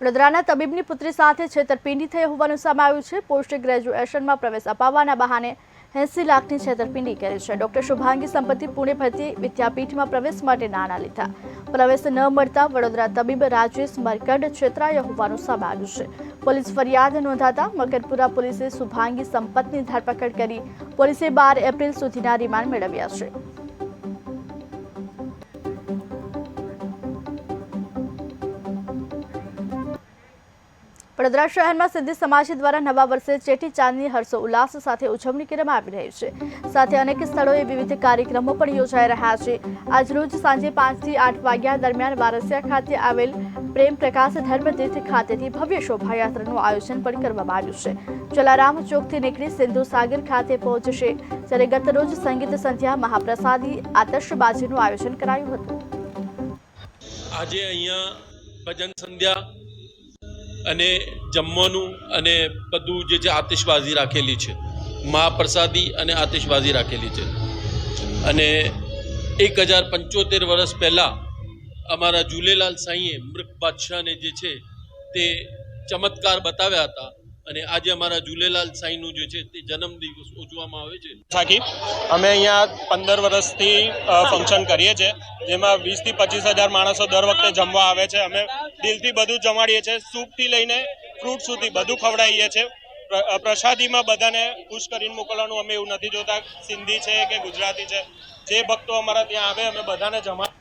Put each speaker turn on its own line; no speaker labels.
વડોદરાના તબીબની પુત્રી સાથે છેતરપિંડી થઈ હોવાનું સામે આવ્યું છે. પોસ્ટ ગ્રેજ્યુએશનમાં પ્રવેશ અપાવવાના બહાને એંસી લાખની છેતરપિંડી કરી છે. ડોક્ટર શુભાંગી સંપત્તિ પુણે ભરતી વિદ્યાપીઠમાં પ્રવેશ માટે નાણાં લીધા. પ્રવેશ ન મળતા વડોદરા તબીબ રાજેશ મરકંડ છેતરાયા હોવાનું સામે આવ્યું છે. પોલીસ ફરિયાદ નોંધાતા મકરપુરા પોલીસે શુભાંગી સંપત્તિની ધરપકડ કરી પોલીસે બાર એપ્રિલ સુધીના રિમાન્ડ મેળવ્યા છે. વડોદરા શહેરમાં સિદ્ધિ સમાજ દ્વારા નવા વર્ષે ચેટી ચાંદની, હર્ષો ઉલ્લાસ સાથે ઉજવણી કરવામાં આવી રહી છે. સાથે અનેક સ્થળોએ વિવિધ કાર્યક્રમો પણ યોજાઈ રહ્યા છે. આજરોજ સાંજે પાંચથી આઠ વાગ્યા દરમિયાન વારસિયા ખાતે આવેલ પ્રેમ પ્રકાશ ધર્મતીર્થ ખાતેથી ભવ્ય શોભાયાત્રાનું આયોજન પણ કરવામાં આવ્યું છે. જલારામ ચોકથી નીકળી સિંધુ સાગર ખાતે પહોંચશે, જ્યારે ગતરોજ સંગીત સંધ્યા મહાપ્રસાદી આતશબાજીનું આયોજન કરાયું હતું.
આજે અહીંયા ભજન સંધ્યા અને જમવાનું અને બધું જે છે આતિશબાજી રાખેલી છે. મહાપ્રસાદી અને આતિશબાજી રાખેલી છે. અને એક હજાર પંચોતેર વર્ષ પહેલાં અમારા ઝૂલેલાલ સાંઈએ મૃગ બાદશાહને જે છે તે ચમત્કાર બતાવ્યા હતા. અને આજે અમારા ઝૂલેલાલ સાંઈનું જે છે તે જન્મદિવસ ઉજવવામાં આવે છે.
થાકી અમે અહીંયા પંદર વર્ષથી ફંક્શન કરીએ છીએ, જેમાં વીસથી પચીસ હજાર માણસો દર વખતે જમવા આવે છે. અમે દિલથી બધું જમાડીએ છીએ, સૂપથી લઈને ફ્રૂટ સુધી બધું ખવડાવીએ છીએ. પ્રસાદીમાં બધાને ખુશ કરીને મોકલવાનું, અમે એવું નથી જોતા. સિંધી છે કે ગુજરાતી છે, જે ભક્તો અમારા ત્યાં આવે, અમે બધાને જમા